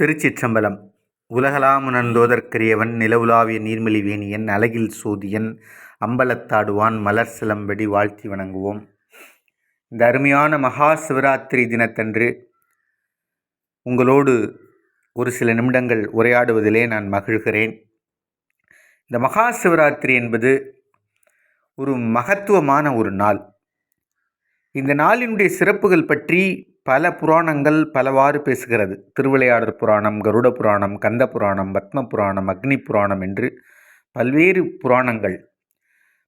திருச்சிற்றம்பலம். உலகலாமுணர்ந்தோதற்கரியவன் நிலவுலாவிய நீர்மலி வேணியன் அழகில் சோதியன் அம்பலத்தாடுவான் மலர் சிலம்படி வாழ்த்தி வணங்குவோம். இந்த அருமையான மகா சிவராத்திரி தினத்தன்று உங்களோடு ஒரு சில நிமிடங்கள் உரையாடுவதிலே நான் மகிழ்கிறேன். இந்த மகா சிவராத்திரி என்பது ஒரு மகத்துவமான ஒரு நாள். இந்த நாளினுடைய சிறப்புகள் பற்றி பல புராணங்கள் பலவாறு பேசுகிறது. திருவிளையாடற் புராணம் கருட புராணம் கந்த புராணம் பத்ம புராணம் அக்னி புராணம் என்று பல்வேறு புராணங்கள்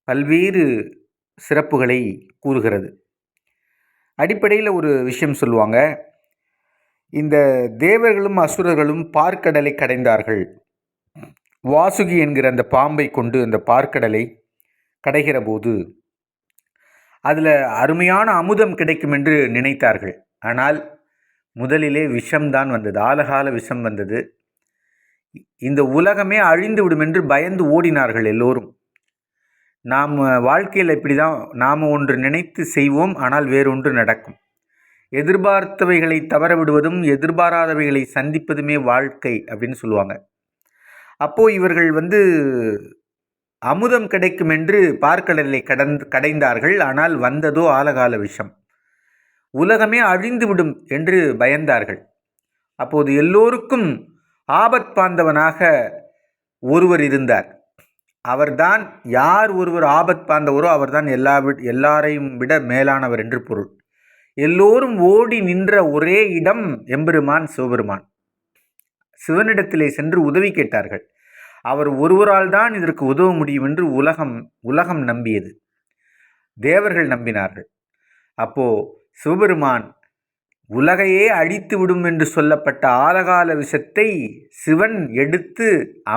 பல்வேறு சிறப்புகளை கூறுகிறது. அடிப்படையில் ஒரு விஷயம் சொல்லுவாங்க. இந்த தேவர்களும் அசுரர்களும் பார்க்கடலை கடைந்தார்கள். வாசுகி என்கிற அந்த பாம்பை கொண்டு அந்த பார்க்கடலை கடைகிற போது அதில் அருமையான அமுதம் கிடைக்கும் என்று நினைத்தார்கள். ஆனால் முதலிலே விஷம்தான் வந்தது. ஆலகால விஷம் வந்தது. இந்த உலகமே அழிந்து விடும் என்று பயந்து ஓடினார்கள் எல்லோரும். நாம் வாழ்க்கையில் இப்படி தான் நாம் ஒன்று நினைத்து செய்வோம் ஆனால் வேறொன்று நடக்கும். எதிர்பார்த்தவைகளை தவற விடுவதும் எதிர்பாராதவைகளை சந்திப்பதுமே வாழ்க்கை அப்படின்னு சொல்லுவாங்க. அப்போது இவர்கள் வந்து அமுதம் கிடைக்கும் என்று பார்க்கடலை கடந் கடைந்தார்கள். ஆனால் வந்ததோ ஆலகால விஷம். உலகமே அழிந்துவிடும் என்று பயந்தார்கள். அப்போது எல்லோருக்கும் ஆபத் பாந்தவனாக ஒருவர் இருந்தார். அவர்தான் யார் ஒருவர் ஆபத் பாந்தவரோ அவர்தான் எல்லா எல்லாரையும் விட மேலானவர் என்று பொருள். எல்லோரும் ஓடி நின்ற ஒரே இடம் எம்பெருமான் சிவபெருமான். சிவனிடத்திலே சென்று உதவி கேட்டார்கள். அவர் ஒருவரால் தான் இதற்கு உதவ முடியும் என்று உலகம் உலகம் நம்பியது. தேவர்கள் நம்பினார்கள். அப்போ சிவபெருமான் உலகையே அழித்து விடும் என்று சொல்லப்பட்ட ஆலகால விஷத்தை சிவன் எடுத்து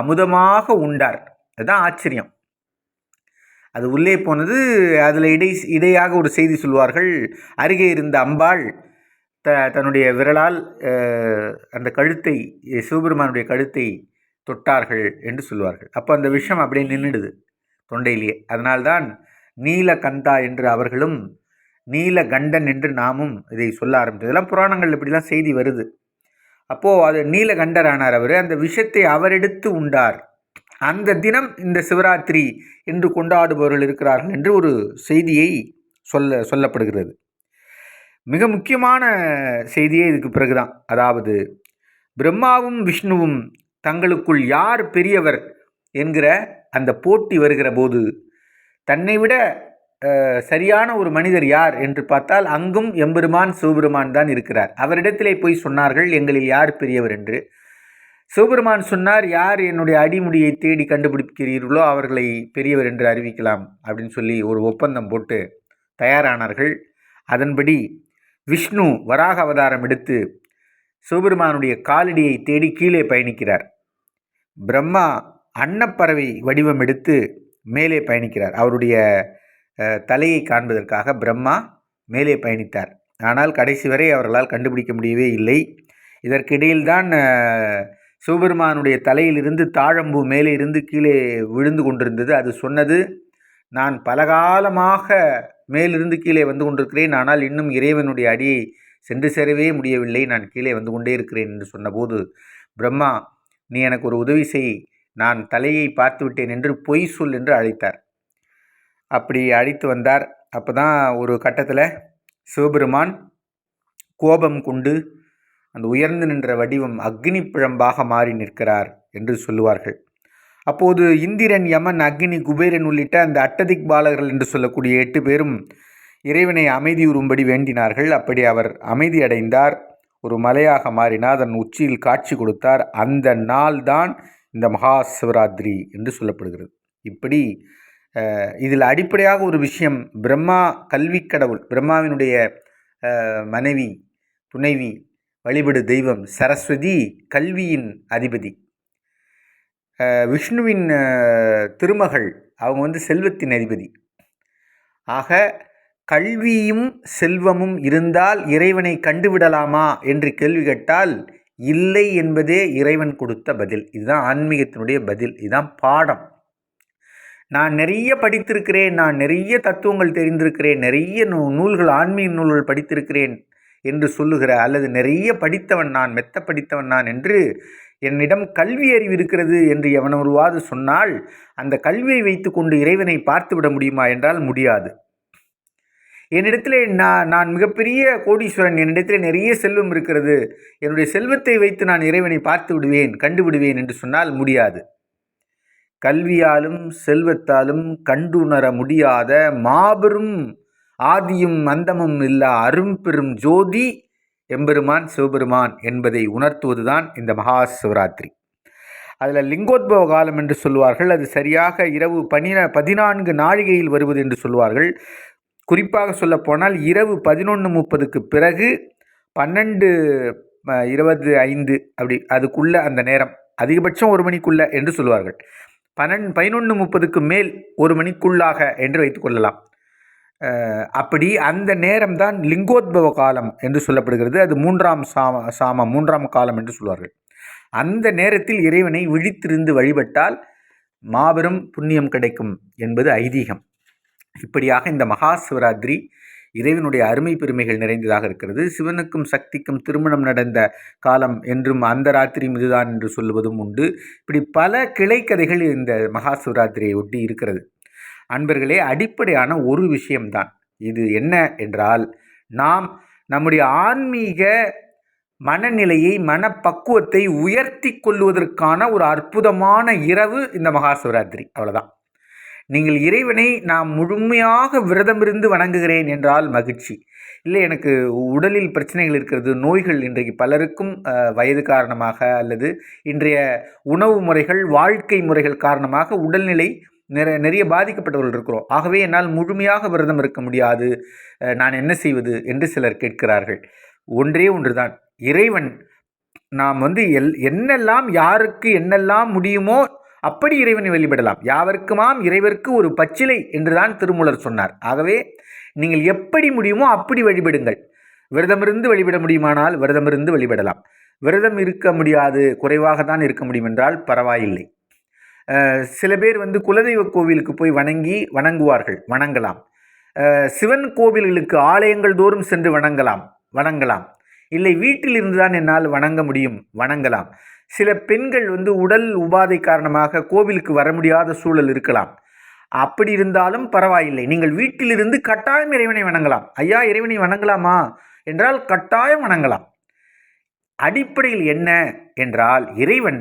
அமுதமாக உண்டார். அதுதான் ஆச்சரியம். அது உள்ளே போனது அதில் இடை இடையாக ஒரு செய்தி சொல்வார்கள் அருகே இருந்த அம்பாள் த தன்னுடைய விரலால் அந்த கழுத்தை சிவபெருமானுடைய கழுத்தை தொட்டார்கள் என்று சொல்லுவார்கள் அப்போ அந்த விஷம் அப்படியே நின்றுடுது தொண்டையிலேயே. அதனால்தான் நீலகந்தா என்று அவர்களும் நீலகண்டன் என்று நாமும் இதை சொல்ல ஆரம்பித்தது இதெல்லாம் புராணங்கள் இப்படிலாம் செய்தி வருது. அப்போது அது நீலகண்டரானார் அவர். அந்த விஷத்தை அவர் எடுத்து உண்டார். அந்த தினம் இந்த சிவராத்திரி என்று கொண்டாடுபவர்கள் இருக்கிறார்கள் என்று ஒரு செய்தியை சொல்ல சொல்லப்படுகிறது. மிக முக்கியமான செய்தியே இதுக்கு பிறகுதான். அதாவது பிரம்மாவும் விஷ்ணுவும் தங்களுக்குள் யார் பெரியவர் என்கிற அந்த போட்டி வருகிற போது தன்னை விட சரியான ஒரு மனிதர் யார் என்று பார்த்தால் அங்கும் எம்பெருமான் சிவபெருமான் தான் இருக்கிறார். அவரிடத்திலே போய் சொன்னார்கள் எங்களில் யார் பெரியவர் என்று? சிவபெருமான் சொன்னார் யார் என்னுடைய அடிமுடியை தேடி கண்டுபிடிக்கிறீர்களோ அவர்களை பெரியவர் என்று அறிவிக்கலாம் அப்படின்னு சொல்லி ஒரு ஒப்பந்தம் போட்டு தயாரானார்கள். அதன்படி விஷ்ணு வராக அவதாரம் எடுத்து சிவபெருமானுடைய காலடியை தேடி கீழே பயணிக்கிறார். பிரம்மா அன்னப்பறவை வடிவம் எடுத்து மேலே பயணிக்கிறார். அவருடைய தலையை காண்பதற்காக பிரம்மா மேலே பயணித்தார். ஆனால் கடைசி வரை அவர்களால் கண்டுபிடிக்க முடியவே இல்லை. இதற்கிடையில்தான் சிவபெருமானுடைய தலையிலிருந்து தாழம்பூ மேலே இருந்து கீழே விழுந்து கொண்டிருந்தது. அது சொன்னது நான் பலகாலமாக மேலிருந்து கீழே வந்து கொண்டிருக்கிறேன். ஆனால் இன்னும் இறைவனுடைய அடியை சென்று சேரவே முடியவில்லை. நான் கீழே வந்து கொண்டே இருக்கிறேன் என்று சொன்னபோது பிரம்மா நீ எனக்கு ஒரு உதவி செய். நான் தலையை பார்த்து விட்டேன் என்று பொய் சொல் என்று அழைத்தார். அப்படி அழைத்து வந்தார். அப்போ தான் ஒரு கட்டத்தில் சிவபெருமான் கோபம் கொண்டு அந்த உயர்ந்து நின்ற வடிவம் அக்னி பிழம்பாக மாறி நிற்கிறார் என்று சொல்லுவார்கள். அப்போது இந்திரன் யமன் அக்னி குபேரன் உள்ளிட்ட அந்த அட்டதிக் பாலகர்கள் என்று சொல்லக்கூடிய எட்டு பேரும் இறைவனை அமைதியுறும்படி வேண்டினார்கள். அப்படி அவர் அமைதி அடைந்தார். ஒரு மலையாக மாறினார். அதன் உச்சியில் காட்சி கொடுத்தார். அந்த நாள்தான் இந்த மகா சிவராத்திரி என்று சொல்லப்படுகிறது. இப்படி இதில் அடிப்படையாக ஒரு விஷயம் பிரம்மா கல்வி கடவுள் பிரம்மாவினுடைய மனைவி துணைவி வழிபடு தெய்வம் சரஸ்வதி கல்வியின் அதிபதி. விஷ்ணுவின் திருமகள் அவங்க வந்து செல்வத்தின் அதிபதி. ஆக கல்வியும் செல்வமும் இருந்தால் இறைவனை கண்டுவிடலாமா என்று கேள்வி கேட்டால் இல்லை என்பதே இறைவன் கொடுத்த பதில். இதுதான் ஆன்மீகத்தினுடைய பதில். இதுதான் பாடம். நான் நிறைய படித்திருக்கிறேன் நான் நிறைய தத்துவங்கள் தெரிந்திருக்கிறேன் நிறைய நூ நூல்கள் ஆன்மீக நூல்கள் படித்திருக்கிறேன் என்று சொல்லுகிற அல்லது நிறைய படித்தவன் நான் மெத்த படித்தவன் நான் என்று என்னிடம் கல்வி அறிவு இருக்கிறது என்று எவனொருவாது சொன்னால் அந்த கல்வியை வைத்துக்கொண்டு இறைவனை பார்த்து விட முடியுமா என்றால் முடியாது. என்னிடத்திலே நான் நான் மிகப்பெரிய கோடீஸ்வரன் என்னிடத்திலே நிறைய செல்வம் இருக்கிறது என்னுடைய செல்வத்தை வைத்து நான் இறைவனை பார்த்து விடுவேன் கண்டுவிடுவேன் என்று சொன்னால் முடியாது. கல்வியாலும் செல்வத்தாலும் கண்டுணர முடியாத மாபெரும் ஆதியும் அந்தமும் இல்லா அரும்பெரும் ஜோதி எம்பெருமான் சிவபெருமான் என்பதை உணர்த்துவதுதான் இந்த மகா சிவராத்திரி. அதில் லிங்கோத்பவ காலம் என்று சொல்வார்கள். அது சரியாக இரவு பனிர பதினான்கு நாழிகையில் வருவது என்று சொல்வார்கள். குறிப்பாக சொல்லப்போனால் இரவு பதினொன்று முப்பதுக்கு பிறகு பன்னெண்டு இருபது ஐந்து அப்படி அதுக்குள்ளே அந்த நேரம். அதிகபட்சம் ஒரு மணிக்குள்ளே என்று சொல்வார்கள். பன்னெண்டு பதினொன்று முப்பதுக்கு மேல் ஒரு மணிக்குள்ளாக என்று வைத்துக்கொள்ளலாம் அப்படி அந்த நேரம்தான் லிங்கோத்பவ காலம் என்று சொல்லப்படுகிறது. அது மூன்றாம் சாம சாமம் மூன்றாம் காலம் என்று சொல்வார்கள். அந்த நேரத்தில் இறைவனை விழித்திருந்து வழிபட்டால் மாபெரும் புண்ணியம் கிடைக்கும் என்பது ஐதீகம். இப்படியாக இந்த மகா சிவராத்திரி இறைவனுடைய அருமை பெருமைகள் நிறைந்ததாக இருக்கிறது. சிவனுக்கும் சக்திக்கும் திருமணம் நடந்த காலம் என்றும் அந்த ராத்திரி இதுதான் என்று சொல்லுவதும் உண்டு. இப்படி பல கிளைக்கதைகள் இந்த மகா சிவராத்திரியை ஒட்டி இருக்கிறது. அன்பர்களே அடிப்படையான ஒரு விஷயம்தான். இது என்ன என்றால் நாம் நம்முடைய ஆன்மீக மனநிலையை மனப்பக்குவத்தை உயர்த்தி கொள்வதற்கான ஒரு அற்புதமான இரவு இந்த மகா சிவராத்திரி அவ்வளோதான் நீங்கள் இறைவனை நான் முழுமையாக விரதமிருந்து வணங்குகிறேன் என்றால் மகிழ்ச்சி. இல்லை எனக்கு உடலில் பிரச்சனைகள் இருக்கிறது நோய்கள் இன்றைக்கு பலருக்கும் வயது காரணமாக அல்லது இன்றைய உணவு முறைகள் வாழ்க்கை முறைகள் காரணமாக உடல்நிலை நிறைய நிறைய பாதிக்கப்பட்டவர்கள் இருக்கிறோம். ஆகவே என்னால் முழுமையாக விரதம் இருக்க முடியாது. நான் என்ன செய்வது என்று சிலர் கேட்கிறார்கள். ஒன்றே ஒன்றுதான். இறைவன் நாம் வந்து எல் என்னெல்லாம் யாருக்கு என்னெல்லாம் முடியுமோ அப்படி இறைவனை வழிபடலாம். யாவருக்குமாம் இறைவருக்கு ஒரு பச்சிலை என்றுதான் திருமூலர் சொன்னார். ஆகவே நீங்கள் எப்படி முடியுமோ அப்படி வழிபடுங்கள். விரதமிருந்து வழிபட முடியுமானால் விரதமிருந்து வழிபடலாம். விரதம் இருக்க முடியாது குறைவாக தான் இருக்க முடியும் என்றால் பரவாயில்லை. சில பேர் வந்து குலதெய்வ கோவிலுக்கு போய் வணங்கி வணங்குவார்கள் வணங்கலாம். சிவன் கோவில்களுக்கு ஆலயங்கள் தோறும் சென்று வணங்கலாம் வணங்கலாம். இல்லை வீட்டில் இருந்துதான் என்னால் வணங்க முடியும் வணங்கலாம். சில பெண்கள் வந்து உடல் உபாதை காரணமாக கோவிலுக்கு வர முடியாத சூழல் இருக்கலாம். அப்படி இருந்தாலும் பரவாயில்லை. நீங்கள் வீட்டிலிருந்து கட்டாயம் இறைவனை வணங்கலாம். ஐயா இறைவனை வணங்கலாமா? என்றால் கட்டாயம் வணங்கலாம். அடிப்படையில் என்ன என்றால் இறைவன்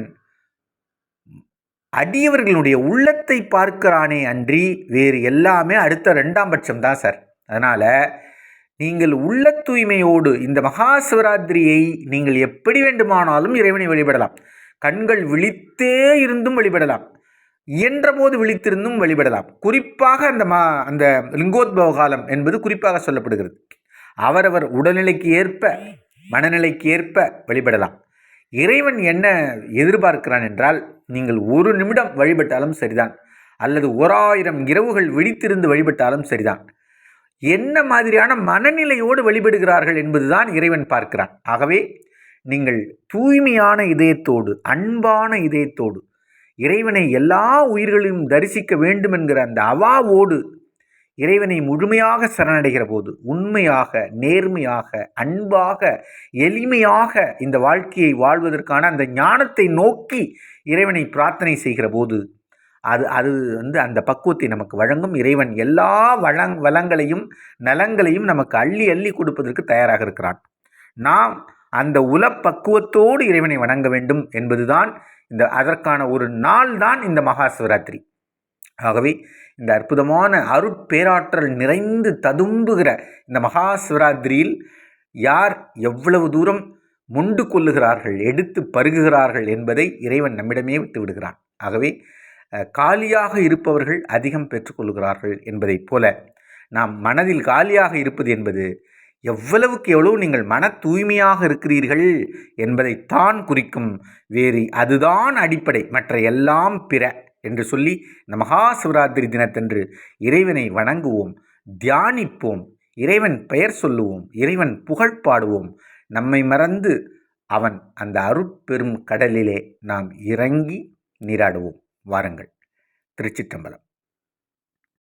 அடியவர்களுடைய உள்ளத்தை பார்க்கிறானே அன்றி வேறு எல்லாமே அடுத்த ரெண்டாம் பட்சம் தான் சார். அதனால் நீங்கள் உள்ள தூய்மையோடு இந்த மகா சிவராத்திரியை நீங்கள் எப்படி வேண்டுமானாலும் இறைவனை வழிபடலாம். கண்கள் விழித்தே இருந்தும் வழிபடலாம். இயன்றபோது விழித்திருந்தும் வழிபடலாம். குறிப்பாக அந்த மா அந்த லிங்கோத்பவ காலம் என்பது குறிப்பாக சொல்லப்படுகிறது. அவரவர் உடல்நிலைக்கு ஏற்ப மனநிலைக்கு ஏற்ப வழிபடலாம். இறைவன் என்ன எதிர்பார்க்கிறான் என்றால் நீங்கள் ஒரு நிமிடம் வழிபட்டாலும் சரிதான். அல்லது ஓராயிரம் இரவுகள் விழித்திருந்து வழிபட்டாலும் சரிதான். என்ன மாதிரியான மனநிலையோடு வழிபடுகிறார்கள் என்பதுதான் இறைவன் பார்க்கிறான். ஆகவே நீங்கள் தூய்மையான இதயத்தோடு அன்பான இதயத்தோடு இறைவனை எல்லா உயிர்களையும் தரிசிக்க வேண்டும் என்கிற அந்த அவாவோடு இறைவனை முழுமையாக சரணடைகிற போது உண்மையாக நேர்மையாக அன்பாக எளிமையாக இந்த வாழ்க்கையை வாழ்வதற்கான அந்த ஞானத்தை நோக்கி இறைவனை பிரார்த்தனை செய்கிற போது அது அது வந்து அந்த பக்குவத்தை நமக்கு வழங்கும். இறைவன் எல்லா வளங் வளங்களையும் நலங்களையும் நமக்கு அள்ளி அள்ளி கொடுப்பதற்கு தயாராக இருக்கிறான். நாம் அந்த உலப்பக்குவத்தோடு இறைவனை வணங்க வேண்டும் என்பதுதான் இந்த அதற்கான ஒரு நாள் தான் இந்த மகா சிவராத்திரி. ஆகவே இந்த அற்புதமான அருட்பேராற்றல் நிறைந்து ததும்புகிற இந்த மகா சிவராத்திரியில் யார் எவ்வளவு தூரம் முண்டு கொள்ளுகிறார்கள் எடுத்து பருகுகிறார்கள் என்பதை இறைவன் நம்மிடமே விட்டு விடுகிறான். ஆகவே காலியாக இருப்பவர்கள் அதிகம் பெற்றுக்கொள்கிறார்கள் என்பதைப் போல நாம் மனதில் காலியாக இருப்பது என்பது எவ்வளவுக்கு எவ்வளவு நீங்கள் மன தூய்மையாக இருக்கிறீர்கள் என்பதைத்தான் குறிக்கும். வேறு அதுதான் அடிப்படை. மற்ற எல்லாம் பிற என்று சொல்லி இந்த மகா சிவராத்திரி தினத்தன்று இறைவனை வணங்குவோம் தியானிப்போம் இறைவன் பெயர் சொல்லுவோம் இறைவன் புகழ் பாடுவோம். நம்மை மறந்து அவன் அந்த அருட்பெரும் கடலிலே நாம் இறங்கி நீராடுவோம். வாருங்கள். திருச்சிற்றம்பலம்.